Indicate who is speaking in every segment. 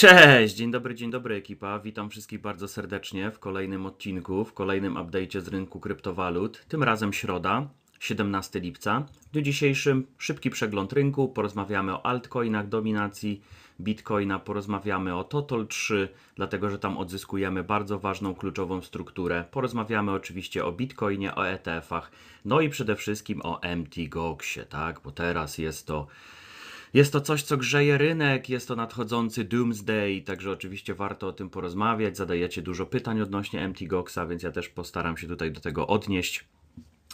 Speaker 1: Cześć, dzień dobry, dzień dobry ekipa. Witam wszystkich bardzo serdecznie w kolejnym odcinku, w kolejnym update'cie z rynku kryptowalut. Tym razem środa, 17 lipca. W dniu dzisiejszym szybki przegląd rynku. Porozmawiamy o altcoinach, dominacji Bitcoina, porozmawiamy o Total 3, dlatego że tam odzyskujemy bardzo ważną, kluczową strukturę. Porozmawiamy oczywiście o Bitcoinie, o ETF-ach, no i przede wszystkim o MT Goxie, tak? Bo teraz jest to jest to coś, co grzeje rynek, jest to nadchodzący Doomsday, także oczywiście warto o tym porozmawiać. Zadajecie dużo pytań odnośnie MT Goxa, więc ja też postaram się tutaj do tego odnieść.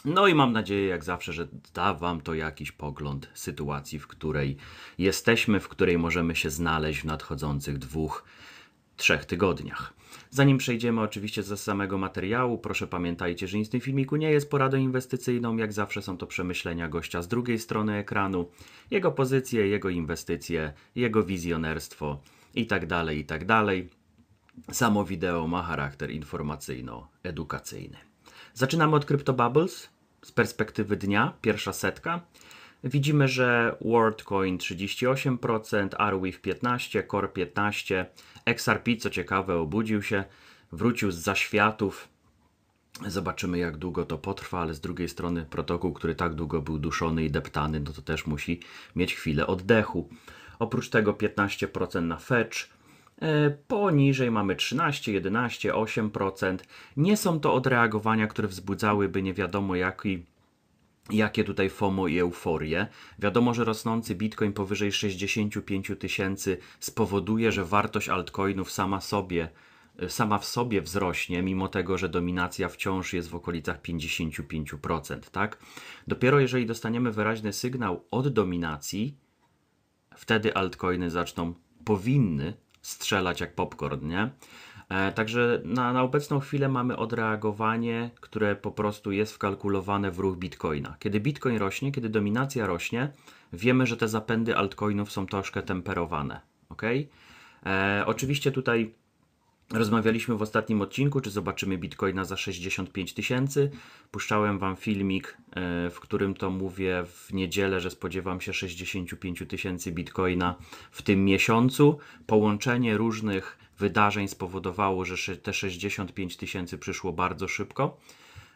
Speaker 1: No i mam nadzieję, jak zawsze, że da Wam to jakiś pogląd sytuacji, w której jesteśmy, w której możemy się znaleźć w nadchodzących dwóch, trzech tygodniach. Zanim przejdziemy oczywiście ze samego materiału, proszę pamiętajcie, że nic w tym filmiku nie jest poradą inwestycyjną. Jak zawsze są to przemyślenia gościa z drugiej strony ekranu, jego pozycje, jego inwestycje, jego wizjonerstwo itd. tak itd. tak Samo wideo ma charakter informacyjno-edukacyjny. Zaczynamy od CryptoBubbles z perspektywy dnia, pierwsza setka. Widzimy, że WorldCoin 38%, Arweave 15%, Core 15%, XRP, co ciekawe, obudził się, wrócił z zaświatów. Zobaczymy, jak długo to potrwa, ale z drugiej strony protokół, który tak długo był duszony i deptany, no to też musi mieć chwilę oddechu. Oprócz tego 15% na Fetch, e, Poniżej mamy 13, 11, 8%. Nie są to odreagowania, które wzbudzałyby nie wiadomo jaki jakie tutaj FOMO i euforię. Wiadomo, że rosnący Bitcoin powyżej 65 tysięcy spowoduje, że wartość altcoinów sama sobie sama w sobie wzrośnie, mimo tego, że dominacja wciąż jest w okolicach 55%, tak? Dopiero jeżeli dostaniemy wyraźny sygnał od dominacji, wtedy altcoiny zaczną, powinny strzelać jak popcorn, nie? E, także na, na obecną chwilę mamy odreagowanie, które po prostu jest wkalkulowane w ruch bitcoina. Kiedy bitcoin rośnie, kiedy dominacja rośnie, wiemy, że te zapędy altcoinów są troszkę temperowane. ok? E, oczywiście tutaj Rozmawialiśmy w ostatnim odcinku, czy zobaczymy Bitcoina za 65 tysięcy. Puszczałem Wam filmik, e, w którym to mówię w niedzielę, że spodziewam się 65 tysięcy Bitcoina w tym miesiącu. Połączenie różnych wydarzeń spowodowało, że te 65 tysięcy przyszło bardzo szybko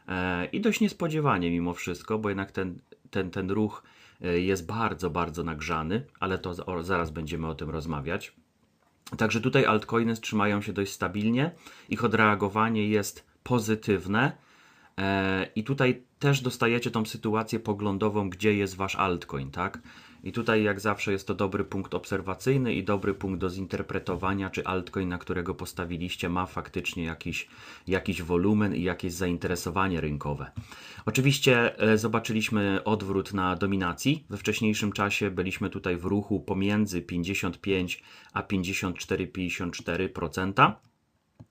Speaker 1: e, i dość niespodziewanie mimo wszystko, bo jednak ten, ten, ten ruch e, jest bardzo, bardzo nagrzany, ale to zaraz będziemy o tym rozmawiać. Także tutaj altcoiny trzymają się dość stabilnie, ich odreagowanie jest pozytywne e, i tutaj też dostajecie tą sytuację poglądową, gdzie jest wasz altcoin, tak? I tutaj jak zawsze jest to dobry punkt obserwacyjny i dobry punkt do zinterpretowania, czy altcoin, na którego postawiliście, ma faktycznie jakiś, jakiś wolumen i jakieś zainteresowanie rynkowe. Oczywiście e, zobaczyliśmy odwrót na dominacji. We wcześniejszym czasie byliśmy tutaj w ruchu pomiędzy 55 a 54-54%.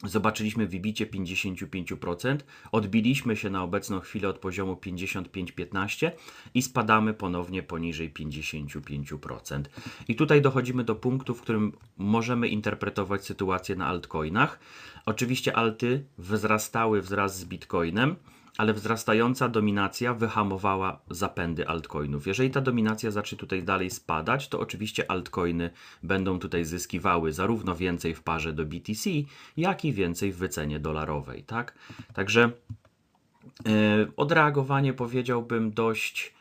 Speaker 1: Zobaczyliśmy wybicie 55%, odbiliśmy się na obecną chwilę od poziomu 55-15 i spadamy ponownie poniżej 55%. I tutaj dochodzimy do punktu, w którym możemy interpretować sytuację na altcoinach. Oczywiście alty wzrastały wraz z bitcoinem ale wzrastająca dominacja wyhamowała zapędy altcoinów. Jeżeli ta dominacja zacznie tutaj dalej spadać, to oczywiście altcoiny będą tutaj zyskiwały zarówno więcej w parze do BTC, jak i więcej w wycenie dolarowej, tak? Także yy, odreagowanie powiedziałbym dość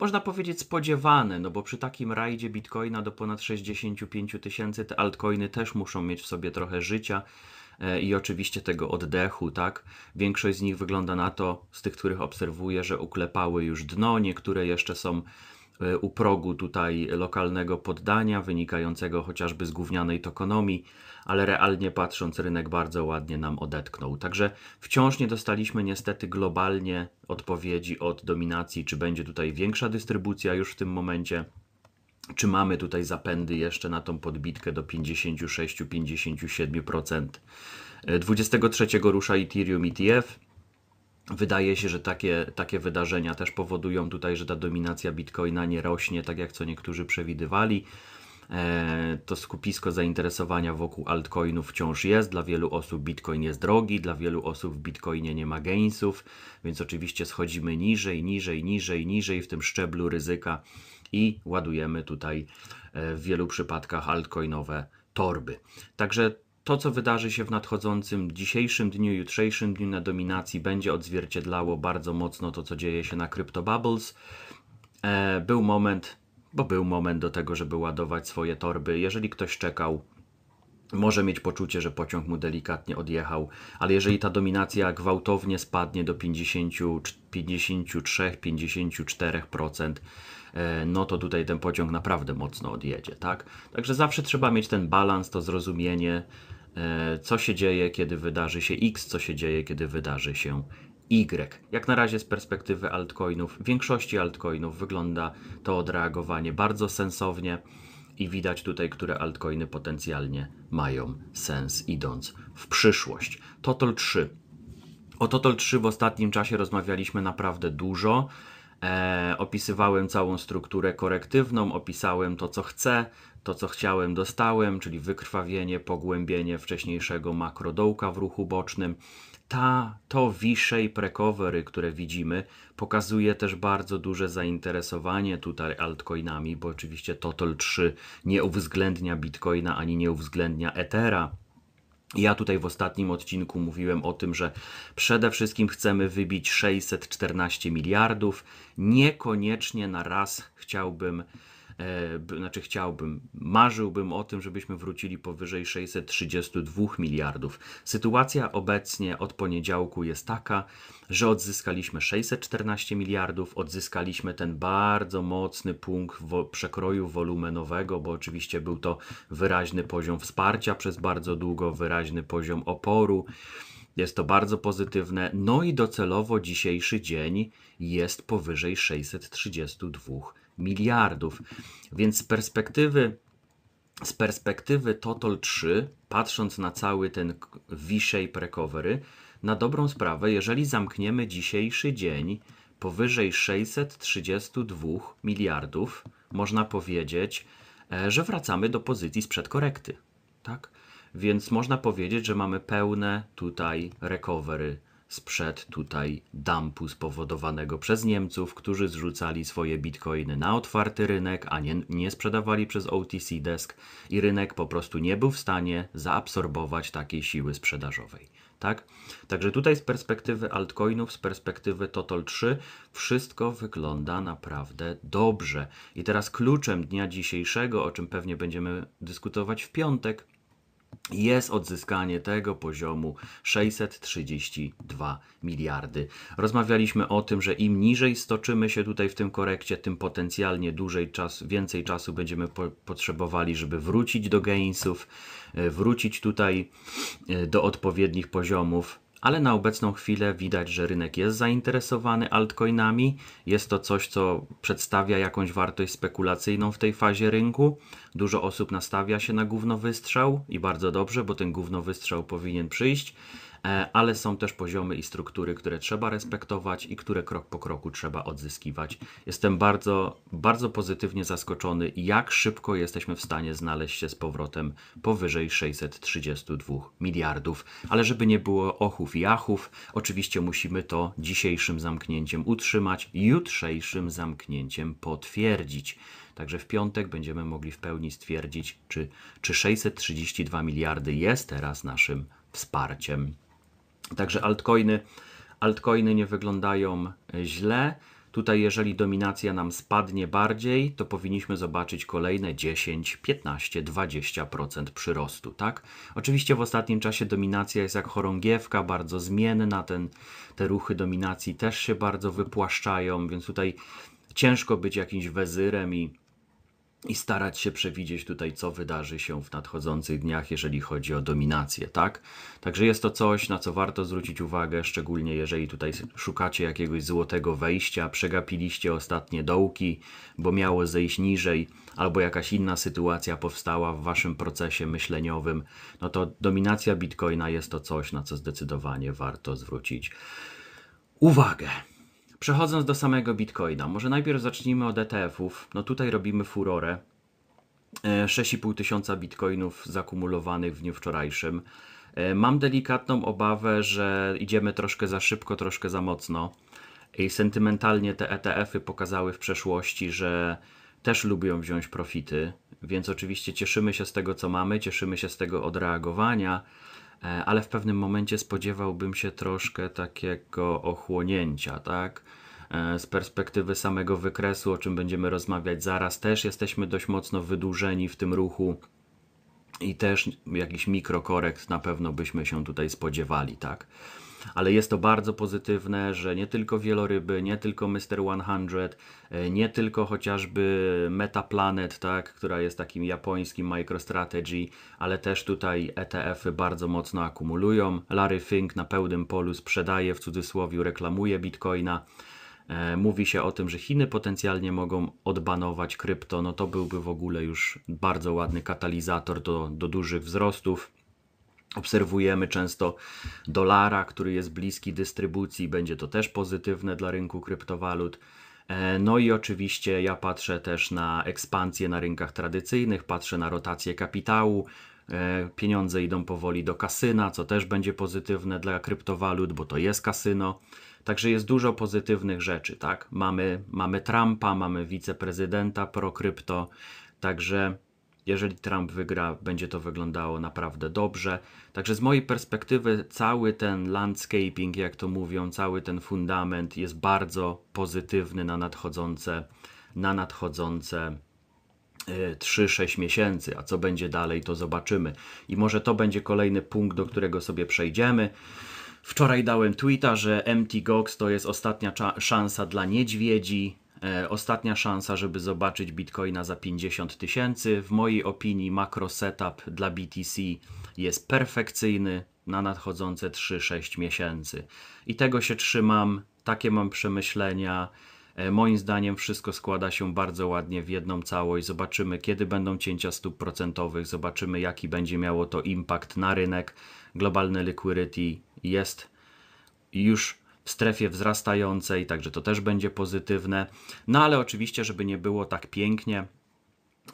Speaker 1: można powiedzieć spodziewane, no bo przy takim rajdzie bitcoina do ponad 65 tysięcy te altcoiny też muszą mieć w sobie trochę życia, i oczywiście tego oddechu, tak? Większość z nich wygląda na to, z tych, których obserwuję, że uklepały już dno, niektóre jeszcze są e, u progu tutaj lokalnego poddania, wynikającego chociażby z gównianej tokonomii, ale realnie patrząc, rynek bardzo ładnie nam odetknął. Także wciąż nie dostaliśmy niestety globalnie odpowiedzi od dominacji, czy będzie tutaj większa dystrybucja już w tym momencie, czy mamy tutaj zapędy jeszcze na tą podbitkę do 56-57%. 23 e, rusza Ethereum ETF. Wydaje się, że takie, takie wydarzenia też powodują tutaj, że ta dominacja Bitcoina nie rośnie, tak jak co niektórzy przewidywali. E, to skupisko zainteresowania wokół altcoinów wciąż jest. Dla wielu osób Bitcoin jest drogi, dla wielu osób w Bitcoinie nie ma gainsów, więc oczywiście schodzimy niżej, niżej, niżej, niżej w tym szczeblu ryzyka i ładujemy tutaj e, w wielu przypadkach altcoinowe torby. Także to, co wydarzy się w nadchodzącym dzisiejszym dniu, jutrzejszym dniu na dominacji, będzie odzwierciedlało bardzo mocno to, co dzieje się na Crypto Bubbles. E, był moment, bo był moment do tego, żeby ładować swoje torby. Jeżeli ktoś czekał, może mieć poczucie, że pociąg mu delikatnie odjechał, ale jeżeli ta dominacja gwałtownie spadnie do 50, 53-54%, e, no to tutaj ten pociąg naprawdę mocno odjedzie, tak? Także zawsze trzeba mieć ten balans, to zrozumienie, e, co się dzieje, kiedy wydarzy się X, co się dzieje, kiedy wydarzy się Y. Jak na razie z perspektywy altcoinów, większości altcoinów wygląda to odreagowanie bardzo sensownie i widać tutaj, które altcoiny potencjalnie mają sens idąc w przyszłość. Total 3. O Total 3 w ostatnim czasie rozmawialiśmy naprawdę dużo. E, opisywałem całą strukturę korektywną, opisałem to, co chcę, to, co chciałem, dostałem, czyli wykrwawienie, pogłębienie wcześniejszego makrodołka w ruchu bocznym. Ta, to V-shape które widzimy, pokazuje też bardzo duże zainteresowanie tutaj altcoinami, bo oczywiście Total 3 nie uwzględnia Bitcoina ani nie uwzględnia Ethera. Ja tutaj w ostatnim odcinku mówiłem o tym, że przede wszystkim chcemy wybić 614 miliardów. Niekoniecznie na raz chciałbym znaczy chciałbym, marzyłbym o tym, żebyśmy wrócili powyżej 632 miliardów. Sytuacja obecnie od poniedziałku jest taka, że odzyskaliśmy 614 miliardów, odzyskaliśmy ten bardzo mocny punkt wo przekroju wolumenowego, bo oczywiście był to wyraźny poziom wsparcia przez bardzo długo, wyraźny poziom oporu. Jest to bardzo pozytywne. No i docelowo dzisiejszy dzień jest powyżej 632 miliardów. Więc z perspektywy z perspektywy Total 3, patrząc na cały ten V-shape recovery, na dobrą sprawę, jeżeli zamkniemy dzisiejszy dzień powyżej 632 miliardów, można powiedzieć, e, że wracamy do pozycji sprzed korekty. Tak? Więc można powiedzieć, że mamy pełne tutaj recovery sprzed tutaj dumpu spowodowanego przez Niemców, którzy zrzucali swoje bitcoiny na otwarty rynek, a nie, nie sprzedawali przez OTC Desk i rynek po prostu nie był w stanie zaabsorbować takiej siły sprzedażowej. Tak? Także tutaj z perspektywy altcoinów, z perspektywy Total 3, wszystko wygląda naprawdę dobrze. I teraz kluczem dnia dzisiejszego, o czym pewnie będziemy dyskutować w piątek, jest odzyskanie tego poziomu 632 miliardy. Rozmawialiśmy o tym, że im niżej stoczymy się tutaj w tym korekcie, tym potencjalnie dłużej czas, więcej czasu będziemy po, potrzebowali, żeby wrócić do gainsów, e, wrócić tutaj e, do odpowiednich poziomów ale na obecną chwilę widać, że rynek jest zainteresowany altcoinami. Jest to coś, co przedstawia jakąś wartość spekulacyjną w tej fazie rynku. Dużo osób nastawia się na gówno wystrzał i bardzo dobrze, bo ten gówno wystrzał powinien przyjść. E, ale są też poziomy i struktury, które trzeba respektować i które krok po kroku trzeba odzyskiwać. Jestem bardzo, bardzo pozytywnie zaskoczony, jak szybko jesteśmy w stanie znaleźć się z powrotem powyżej 632 miliardów. Ale żeby nie było ochów i achów, oczywiście musimy to dzisiejszym zamknięciem utrzymać, jutrzejszym zamknięciem potwierdzić. Także w piątek będziemy mogli w pełni stwierdzić, czy, czy 632 miliardy jest teraz naszym wsparciem. Także altcoiny, altcoiny nie wyglądają e, źle. Tutaj, jeżeli dominacja nam spadnie bardziej, to powinniśmy zobaczyć kolejne 10, 15, 20% przyrostu. Tak? Oczywiście w ostatnim czasie dominacja jest jak chorągiewka, bardzo zmienna. Ten, te ruchy dominacji też się bardzo wypłaszczają, więc tutaj ciężko być jakimś wezyrem i i starać się przewidzieć tutaj, co wydarzy się w nadchodzących dniach, jeżeli chodzi o dominację, tak? Także jest to coś, na co warto zwrócić uwagę, szczególnie jeżeli tutaj szukacie jakiegoś złotego wejścia, przegapiliście ostatnie dołki, bo miało zejść niżej, albo jakaś inna sytuacja powstała w waszym procesie myśleniowym, no to dominacja bitcoina jest to coś, na co zdecydowanie warto zwrócić uwagę. Przechodząc do samego Bitcoina, może najpierw zacznijmy od ETF-ów. No tutaj robimy furorę. 6,5 e, tysiąca bitcoinów zakumulowanych w dniu wczorajszym. E, mam delikatną obawę, że idziemy troszkę za szybko, troszkę za mocno. I sentymentalnie te ETF-y pokazały w przeszłości, że też lubią wziąć profity, więc oczywiście cieszymy się z tego, co mamy, cieszymy się z tego odreagowania, ale w pewnym momencie spodziewałbym się troszkę takiego ochłonięcia, tak? E, Z perspektywy samego wykresu, o czym będziemy rozmawiać zaraz, też jesteśmy dość mocno wydłużeni w tym ruchu i też jakiś mikrokorekt na pewno byśmy się tutaj spodziewali, tak. Ale jest to bardzo pozytywne, że nie tylko wieloryby, nie tylko Mr. 100, e, nie tylko chociażby Metaplanet, tak, która jest takim japońskim MicroStrategy, ale też tutaj ETF-y bardzo mocno akumulują. Larry Fink na pełnym polu sprzedaje, w cudzysłowie reklamuje Bitcoina. E, Mówi się o tym, że Chiny potencjalnie mogą odbanować krypto, no to byłby w ogóle już bardzo ładny katalizator do, do dużych wzrostów. Obserwujemy często dolara, który jest bliski dystrybucji, będzie to też pozytywne dla rynku kryptowalut. E, No i oczywiście ja patrzę też na ekspansję na rynkach tradycyjnych, patrzę na rotację kapitału. E, Pieniądze idą powoli do kasyna, co też będzie pozytywne dla kryptowalut, bo to jest kasyno. Także jest dużo pozytywnych rzeczy, tak? Mamy, mamy Trumpa, mamy wiceprezydenta pro-krypto, także jeżeli Trump wygra, będzie to wyglądało naprawdę dobrze. Także z mojej perspektywy cały ten landscaping, jak to mówią, cały ten fundament jest bardzo pozytywny na nadchodzące, na nadchodzące y, 3-6 miesięcy, a co będzie dalej, to zobaczymy. I może to będzie kolejny punkt, do którego sobie przejdziemy. Wczoraj dałem tweeta, że Mt. Gox to jest ostatnia szansa dla niedźwiedzi, ostatnia szansa, żeby zobaczyć Bitcoina za 50 tysięcy. W mojej opinii makro setup dla BTC jest perfekcyjny na nadchodzące 3-6 miesięcy. I tego się trzymam, takie mam przemyślenia. E, Moim zdaniem wszystko składa się bardzo ładnie w jedną całość. Zobaczymy, kiedy będą cięcia stóp procentowych, zobaczymy, jaki będzie miało to impact na rynek. Globalny liquidity jest już w strefie wzrastającej, także to też będzie pozytywne. No ale oczywiście, żeby nie było tak pięknie,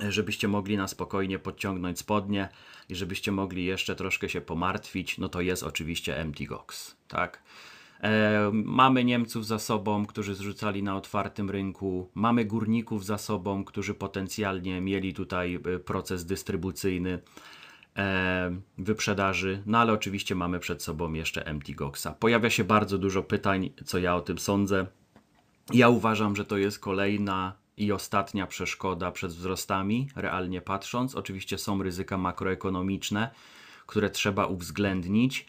Speaker 1: żebyście mogli na spokojnie podciągnąć spodnie i żebyście mogli jeszcze troszkę się pomartwić, no to jest oczywiście Mt. Gox, tak? E, mamy Niemców za sobą, którzy zrzucali na otwartym rynku, mamy górników za sobą, którzy potencjalnie mieli tutaj e, proces dystrybucyjny wyprzedaży, no ale oczywiście mamy przed sobą jeszcze Mt. Goxa. Pojawia się bardzo dużo pytań, co ja o tym sądzę. Ja uważam, że to jest kolejna i ostatnia przeszkoda przed wzrostami, realnie patrząc. Oczywiście są ryzyka makroekonomiczne, które trzeba uwzględnić.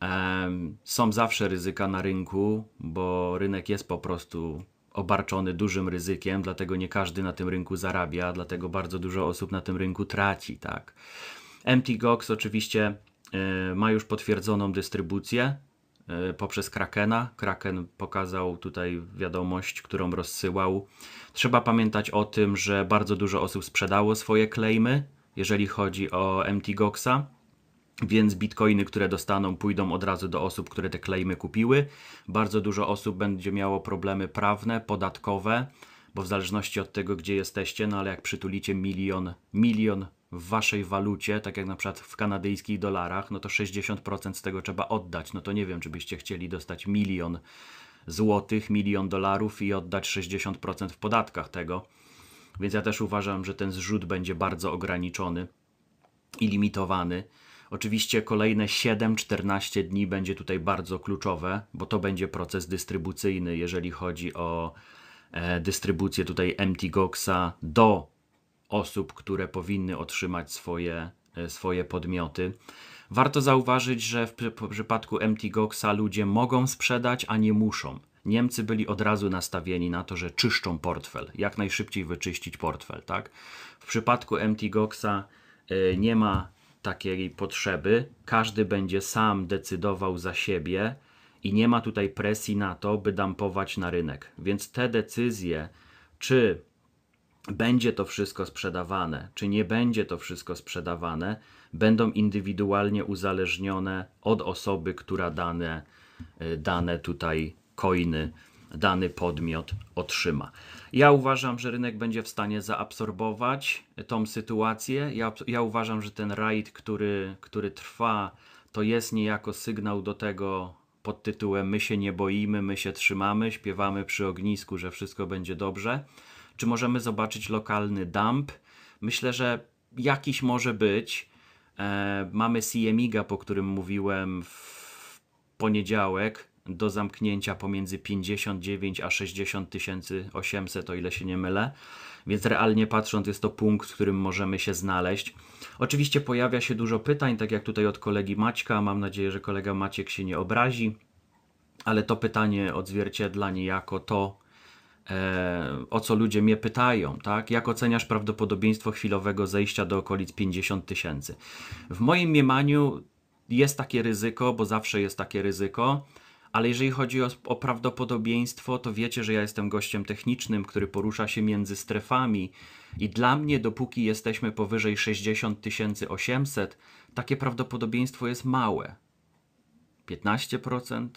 Speaker 1: Em, Są zawsze ryzyka na rynku, bo rynek jest po prostu obarczony dużym ryzykiem, dlatego nie każdy na tym rynku zarabia, dlatego bardzo dużo osób na tym rynku traci, tak. Mt. Gox oczywiście e, ma już potwierdzoną dystrybucję e, poprzez Krakena. Kraken pokazał tutaj wiadomość, którą rozsyłał. Trzeba pamiętać o tym, że bardzo dużo osób sprzedało swoje claimy, jeżeli chodzi o Mt. Goxa. Więc bitcoiny, które dostaną, pójdą od razu do osób, które te claimy kupiły. Bardzo dużo osób będzie miało problemy prawne, podatkowe, bo w zależności od tego, gdzie jesteście, no ale jak przytulicie milion, milion w waszej walucie, tak jak na przykład w kanadyjskich dolarach, no to 60% z tego trzeba oddać. No to nie wiem, czy byście chcieli dostać milion złotych, milion dolarów i oddać 60% w podatkach tego. Więc ja też uważam, że ten zrzut będzie bardzo ograniczony i limitowany. Oczywiście kolejne 7-14 dni będzie tutaj bardzo kluczowe, bo to będzie proces dystrybucyjny, jeżeli chodzi o e, dystrybucję tutaj Mt. Goxa do osób, które powinny otrzymać swoje, e, swoje podmioty. Warto zauważyć, że w przy- w przypadku Mt. Goxa ludzie mogą sprzedać, a nie muszą. Niemcy byli od razu nastawieni na to, że czyszczą portfel, jak najszybciej wyczyścić portfel, tak? W przypadku Mt. Goxa y, nie ma takiej potrzeby. Każdy będzie sam decydował za siebie i nie ma tutaj presji na to, by dampować na rynek. Więc te decyzje, czy będzie to wszystko sprzedawane, czy nie będzie to wszystko sprzedawane, będą indywidualnie uzależnione od osoby, która dane, y, dane tutaj coiny, dany podmiot otrzyma. Ja uważam, że rynek będzie w stanie zaabsorbować tą sytuację. Ja, ja uważam, że ten raid, który, który trwa, to jest niejako sygnał do tego pod tytułem My się nie boimy, my się trzymamy, śpiewamy przy ognisku, że wszystko będzie dobrze Czy możemy zobaczyć lokalny dump? Myślę, że jakiś może być. E, mamy CMIGA, po którym mówiłem w poniedziałek do zamknięcia pomiędzy 59 a 60 800, o ile się nie mylę. Więc realnie patrząc, jest to punkt, w którym możemy się znaleźć. Oczywiście pojawia się dużo pytań, tak jak tutaj od kolegi Maćka. Mam nadzieję, że kolega Maciek się nie obrazi, ale to pytanie odzwierciedla niejako to, o co ludzie mnie pytają, tak? Jak oceniasz prawdopodobieństwo chwilowego zejścia do okolic 50 tysięcy? W moim mniemaniu jest takie ryzyko, bo zawsze jest takie ryzyko, ale jeżeli chodzi o, o prawdopodobieństwo, to wiecie, że ja jestem gościem technicznym, który porusza się między strefami i dla mnie, dopóki jesteśmy powyżej 60 800, takie prawdopodobieństwo jest małe. 15%?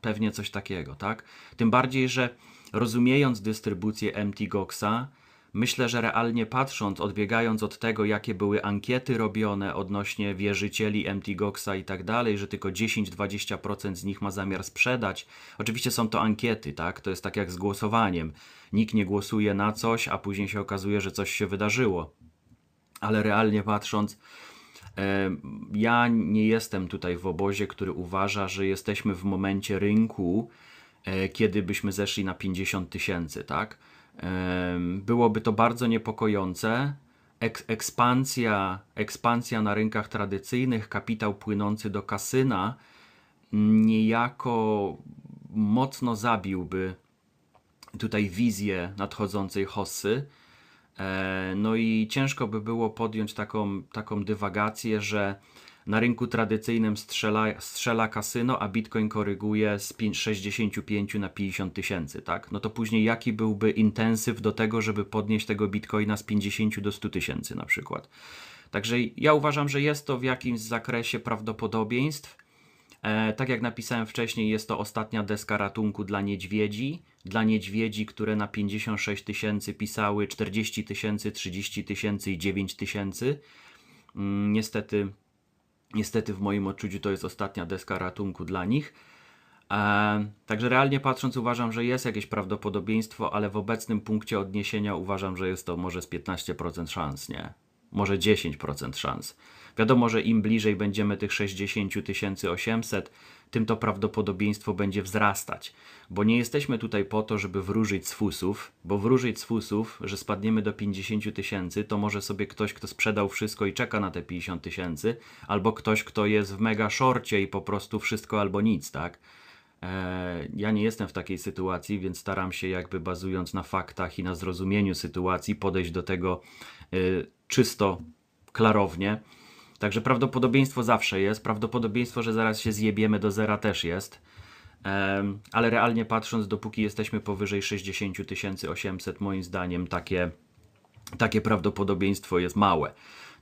Speaker 1: Pewnie coś takiego, tak? Tym bardziej, że rozumiejąc dystrybucję MT Goxa, myślę, że realnie patrząc, odbiegając od tego, jakie były ankiety robione odnośnie wierzycieli MT Goxa i tak dalej, że tylko 10-20% z nich ma zamiar sprzedać. Oczywiście są to ankiety, tak? To jest tak jak z głosowaniem. Nikt nie głosuje na coś, a później się okazuje, że coś się wydarzyło. Ale realnie patrząc, ja nie jestem tutaj w obozie, który uważa, że jesteśmy w momencie rynku, e, kiedy byśmy zeszli na 50 tysięcy, tak? Byłoby to bardzo niepokojące. ekspansja, ekspansja na rynkach tradycyjnych, kapitał płynący do kasyna niejako mocno zabiłby tutaj wizję nadchodzącej hossy. E, no i ciężko by było podjąć taką, taką dywagację, że na rynku tradycyjnym strzela, strzela kasyno, a Bitcoin koryguje z 65 na 50 tysięcy, tak? No to później jaki byłby intensyw do tego, żeby podnieść tego Bitcoina z 50 do 100 tysięcy na przykład. Także ja uważam, że jest to w jakimś zakresie prawdopodobieństw. E, tak jak napisałem wcześniej, jest to ostatnia deska ratunku dla niedźwiedzi. Dla niedźwiedzi, które na 56 tysięcy pisały 40 tysięcy, 30 tysięcy i 9 tysięcy. Mm, niestety Niestety w moim odczuciu to jest ostatnia deska ratunku dla nich. E, także realnie patrząc uważam, że jest jakieś prawdopodobieństwo, ale w obecnym punkcie odniesienia uważam, że jest to może z 15% szans, nie? Może 10% szans. Wiadomo, że im bliżej będziemy tych 60 800, tym to prawdopodobieństwo będzie wzrastać. Bo nie jesteśmy tutaj po to, żeby wróżyć z fusów, bo wróżyć z fusów, że spadniemy do 50 tysięcy, to może sobie ktoś, kto sprzedał wszystko i czeka na te 50 tysięcy, albo ktoś, kto jest w mega shorcie i po prostu wszystko albo nic, tak? E, ja nie jestem w takiej sytuacji, więc staram się jakby bazując na faktach i na zrozumieniu sytuacji podejść do tego y, czysto, klarownie. Także prawdopodobieństwo zawsze jest. Prawdopodobieństwo, że zaraz się zjebiemy do zera też jest. Ale realnie patrząc, dopóki jesteśmy powyżej 60 800, moim zdaniem takie, takie prawdopodobieństwo jest małe.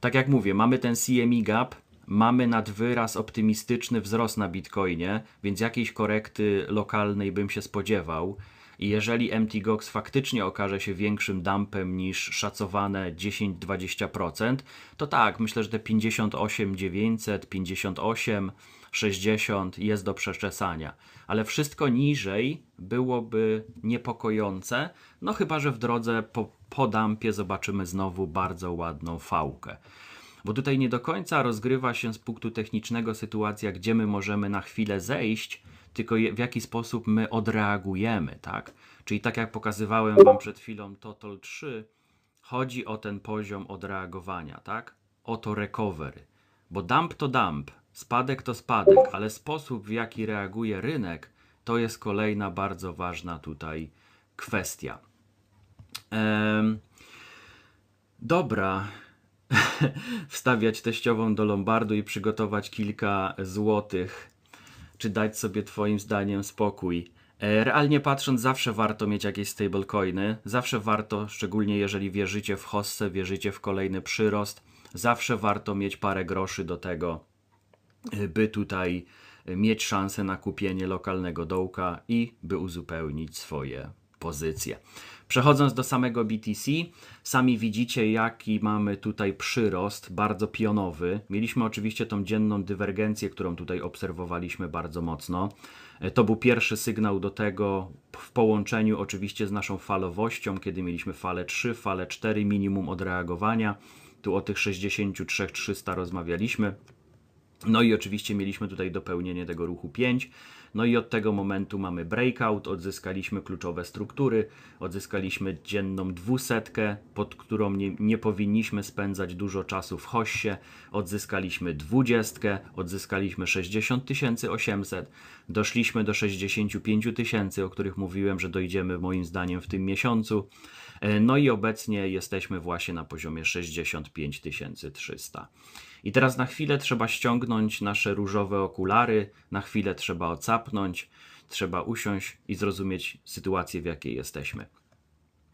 Speaker 1: Tak jak mówię, mamy ten CME gap, mamy nad wyraz optymistyczny wzrost na Bitcoinie, więc jakiejś korekty lokalnej bym się spodziewał. I jeżeli MTGOX faktycznie okaże się większym dumpem niż szacowane 10-20%, to tak, myślę, że te 58 900, 58, 60 jest do przeczesania. Ale wszystko niżej byłoby niepokojące, no chyba, że w drodze po, po dumpie zobaczymy znowu bardzo ładną fałkę. Bo tutaj nie do końca rozgrywa się z punktu technicznego sytuacja, gdzie my możemy na chwilę zejść, tylko w jaki sposób my odreagujemy, tak? Czyli tak jak pokazywałem Wam przed chwilą Total 3, chodzi o ten poziom odreagowania, tak? O to recovery. Bo dump to dump, spadek to spadek, ale sposób w jaki reaguje rynek, to jest kolejna bardzo ważna tutaj kwestia. Ehm, dobra. Wstawiać teściową do Lombardu i przygotować kilka złotych czy dać sobie Twoim zdaniem spokój. E, realnie patrząc, zawsze warto mieć jakieś stablecoiny, zawsze warto, szczególnie jeżeli wierzycie w hossę, wierzycie w kolejny przyrost, zawsze warto mieć parę groszy do tego, e, by tutaj mieć szansę na kupienie lokalnego dołka i by uzupełnić swoje pozycje. Przechodząc do samego BTC, sami widzicie, jaki mamy tutaj przyrost, bardzo pionowy. Mieliśmy oczywiście tą dzienną dywergencję, którą tutaj obserwowaliśmy bardzo mocno. E, To był pierwszy sygnał do tego w połączeniu oczywiście z naszą falowością, kiedy mieliśmy falę 3, falę 4 minimum odreagowania. Tu o tych 63 300 rozmawialiśmy. No i oczywiście mieliśmy tutaj dopełnienie tego ruchu 5. No i od tego momentu mamy breakout, odzyskaliśmy kluczowe struktury, odzyskaliśmy dzienną dwusetkę, pod którą nie, nie powinniśmy spędzać dużo czasu w hossie, odzyskaliśmy dwudziestkę, odzyskaliśmy 60 800, doszliśmy do 65 tysięcy, o których mówiłem, że dojdziemy moim zdaniem w tym miesiącu. E, No i obecnie jesteśmy właśnie na poziomie 65 300. I teraz na chwilę trzeba ściągnąć nasze różowe okulary, na chwilę trzeba ocapnąć, trzeba usiąść i zrozumieć sytuację, w jakiej jesteśmy.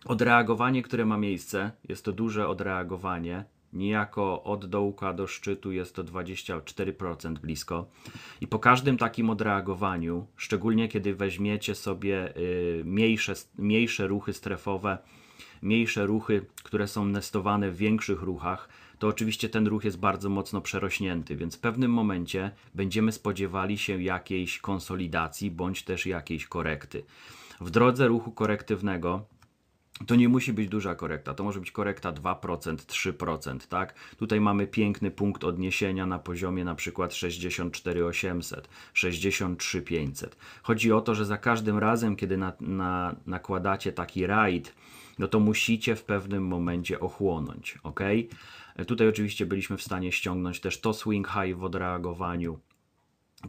Speaker 1: Odreagowanie, które ma miejsce, jest to duże odreagowanie. Niejako od dołka do szczytu jest to 24% blisko. I po każdym takim odreagowaniu, szczególnie kiedy weźmiecie sobie y, mniejsze, mniejsze ruchy strefowe, mniejsze ruchy, które są nestowane w większych ruchach, to oczywiście ten ruch jest bardzo mocno przerośnięty, więc w pewnym momencie będziemy spodziewali się jakiejś konsolidacji bądź też jakiejś korekty. W drodze ruchu korektywnego to nie musi być duża korekta, to może być korekta 2%, 3%, tak? Tutaj mamy piękny punkt odniesienia na poziomie na przykład 64800, 63500. Chodzi o to, że za każdym razem, kiedy na, na, nakładacie taki raid, no to musicie w pewnym momencie ochłonąć, ok? Tutaj oczywiście byliśmy w stanie ściągnąć też to swing high w odreagowaniu,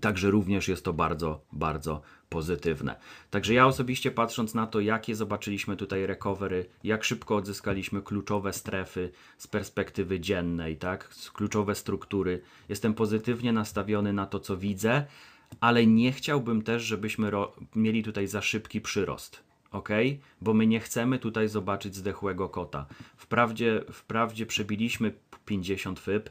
Speaker 1: Także również jest to bardzo, bardzo pozytywne. Także ja osobiście patrząc na to, jakie zobaczyliśmy tutaj recovery, jak szybko odzyskaliśmy kluczowe strefy z perspektywy dziennej, tak, kluczowe struktury, jestem pozytywnie nastawiony na to, co widzę, ale nie chciałbym też, żebyśmy mieli tutaj za szybki przyrost. Ok? Bo my nie chcemy tutaj zobaczyć zdechłego kota. Wprawdzie, wprawdzie przebiliśmy 50 FIB,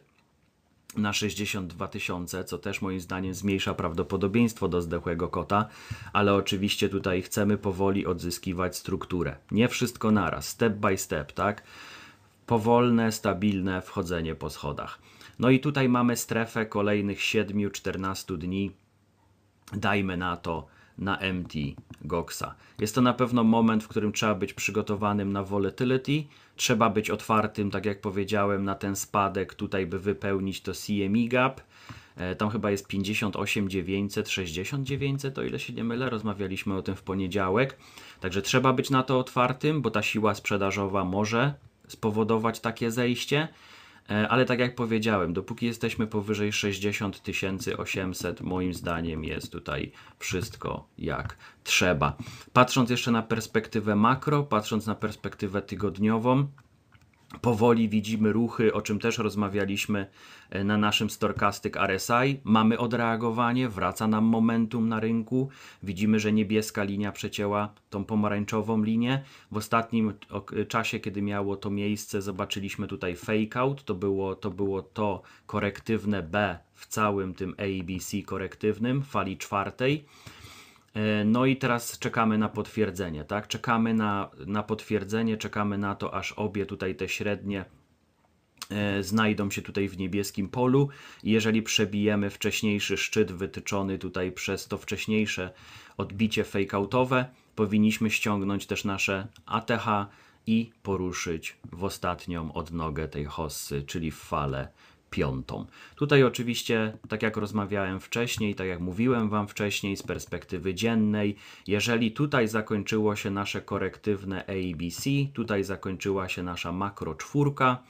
Speaker 1: na 62 tysiące, co też moim zdaniem zmniejsza prawdopodobieństwo do zdechłego kota, ale oczywiście tutaj chcemy powoli odzyskiwać strukturę. Nie wszystko naraz, step by step, tak? Powolne, stabilne wchodzenie po schodach. No i tutaj mamy strefę kolejnych 7-14 dni. Dajmy na to na MT Goxa. Jest to na pewno moment, w którym trzeba być przygotowanym na volatility, trzeba być otwartym, tak jak powiedziałem, na ten spadek, tutaj by wypełnić to CME gap. E, Tam chyba jest 58 900, 60 900, o ile się nie mylę, rozmawialiśmy o tym w poniedziałek. Także trzeba być na to otwartym, bo ta siła sprzedażowa może spowodować takie zejście. E, Ale tak jak powiedziałem, dopóki jesteśmy powyżej 60 800, moim zdaniem jest tutaj wszystko jak trzeba. Patrząc jeszcze na perspektywę makro, patrząc na perspektywę tygodniową, Powoli widzimy ruchy, o czym też rozmawialiśmy e, na naszym Stochastic RSI. Mamy odreagowanie, wraca nam momentum na rynku. Widzimy, że niebieska linia przecięła tą pomarańczową linię. W ostatnim czasie, kiedy miało to miejsce, zobaczyliśmy tutaj fake out. To było to, było to korektywne B w całym tym ABC korektywnym, fali czwartej. E, No i teraz czekamy na potwierdzenie, tak? Czekamy na, na potwierdzenie, czekamy na to, aż obie tutaj te średnie e, znajdą się tutaj w niebieskim polu. Jeżeli przebijemy wcześniejszy szczyt wytyczony tutaj przez to wcześniejsze odbicie fakeoutowe, powinniśmy ściągnąć też nasze ATH i poruszyć w ostatnią odnogę tej hossy, czyli w falę piątą. Tutaj oczywiście, tak jak rozmawiałem wcześniej, tak jak mówiłem Wam wcześniej, z perspektywy dziennej, jeżeli tutaj zakończyło się nasze korektywne ABC, tutaj zakończyła się nasza makro czwórka,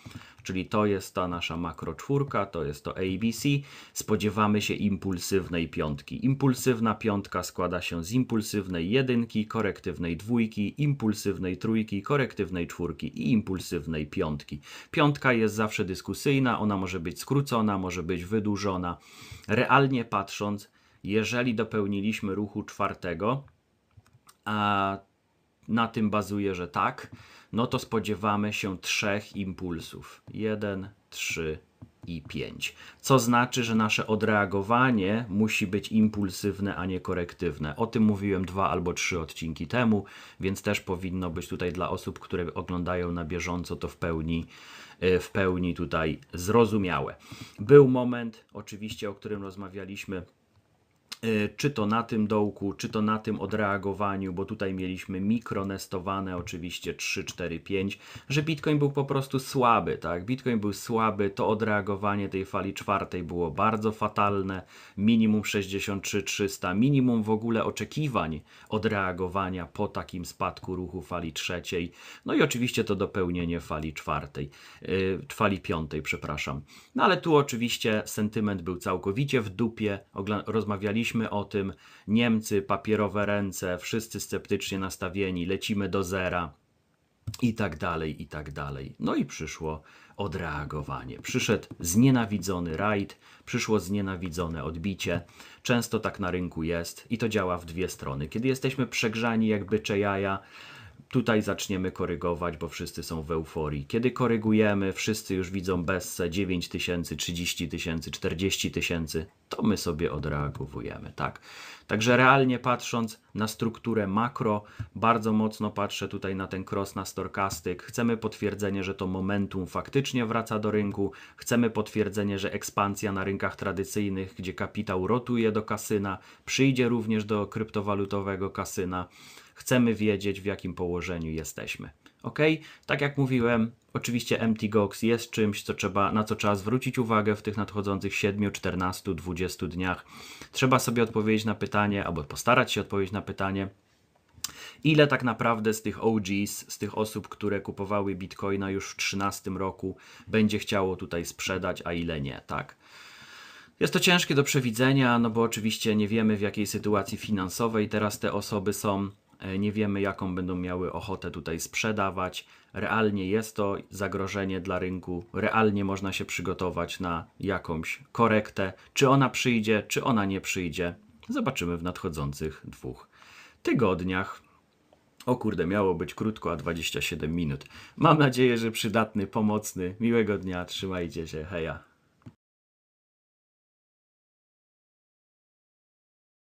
Speaker 1: czyli to jest ta nasza makro czwórka, to jest to ABC, spodziewamy się impulsywnej piątki. Impulsywna piątka składa się z impulsywnej jedynki, korektywnej dwójki, impulsywnej trójki, korektywnej czwórki i impulsywnej piątki. Piątka jest zawsze dyskusyjna, ona może być skrócona, może być wydłużona. Realnie patrząc, jeżeli dopełniliśmy ruchu czwartego, a na tym bazuje, że tak, no to spodziewamy się trzech impulsów. 1, 3 i 5. Co znaczy, że nasze odreagowanie musi być impulsywne, a nie korektywne. O tym mówiłem dwa albo trzy odcinki temu, więc też powinno być tutaj dla osób, które oglądają na bieżąco to w pełni e, w pełni tutaj zrozumiałe. Był moment, oczywiście, o którym rozmawialiśmy Y, czy to na tym dołku, czy to na tym odreagowaniu, bo tutaj mieliśmy mikronestowane, oczywiście 3, 4, 5, że Bitcoin był po prostu słaby, tak? Bitcoin był słaby, to odreagowanie tej fali czwartej było bardzo fatalne, minimum 63 300, minimum w ogóle oczekiwań odreagowania po takim spadku ruchu fali trzeciej, no i oczywiście to dopełnienie fali czwartej, yy, fali piątej, przepraszam. No ale tu oczywiście sentyment był całkowicie w dupie, Ogla- rozmawialiśmy o tym, Niemcy, papierowe ręce, wszyscy sceptycznie nastawieni, lecimy do zera i tak dalej, i tak dalej. No i przyszło odreagowanie. Przyszedł znienawidzony rajd, przyszło znienawidzone odbicie. Często tak na rynku jest i to działa w dwie strony. Kiedy jesteśmy przegrzani jak bycze jaja, tutaj zaczniemy korygować, bo wszyscy są w euforii. Kiedy korygujemy, wszyscy już widzą bessę 9 tysięcy, 30 tysięcy, 40 tysięcy, to my sobie odreagowujemy, tak. Także realnie patrząc na strukturę makro, bardzo mocno patrzę tutaj na ten cross na storkastyk. Chcemy potwierdzenie, że to momentum faktycznie wraca do rynku. Chcemy potwierdzenie, że ekspansja na rynkach tradycyjnych, gdzie kapitał rotuje do kasyna, przyjdzie również do kryptowalutowego kasyna. Chcemy wiedzieć, w jakim położeniu jesteśmy. Ok? Tak jak mówiłem, oczywiście Empty Gox jest czymś, co trzeba, na co trzeba zwrócić uwagę w tych nadchodzących 7, 14, 20 dniach. Trzeba sobie odpowiedzieć na pytanie, albo postarać się odpowiedzieć na pytanie, ile tak naprawdę z tych OGs, z tych osób, które kupowały bitcoina już w 2013 roku, będzie chciało tutaj sprzedać, a ile nie, tak? Jest to ciężkie do przewidzenia, no bo oczywiście nie wiemy w jakiej sytuacji finansowej teraz te osoby są. E, Nie wiemy, jaką będą miały ochotę tutaj sprzedawać. Realnie jest to zagrożenie dla rynku. Realnie można się przygotować na jakąś korektę. Czy ona przyjdzie, czy ona nie przyjdzie, zobaczymy w nadchodzących dwóch tygodniach. O kurde, miało być krótko, a 27 minut. Mam nadzieję, że przydatny, pomocny. Miłego dnia, trzymajcie się, heja.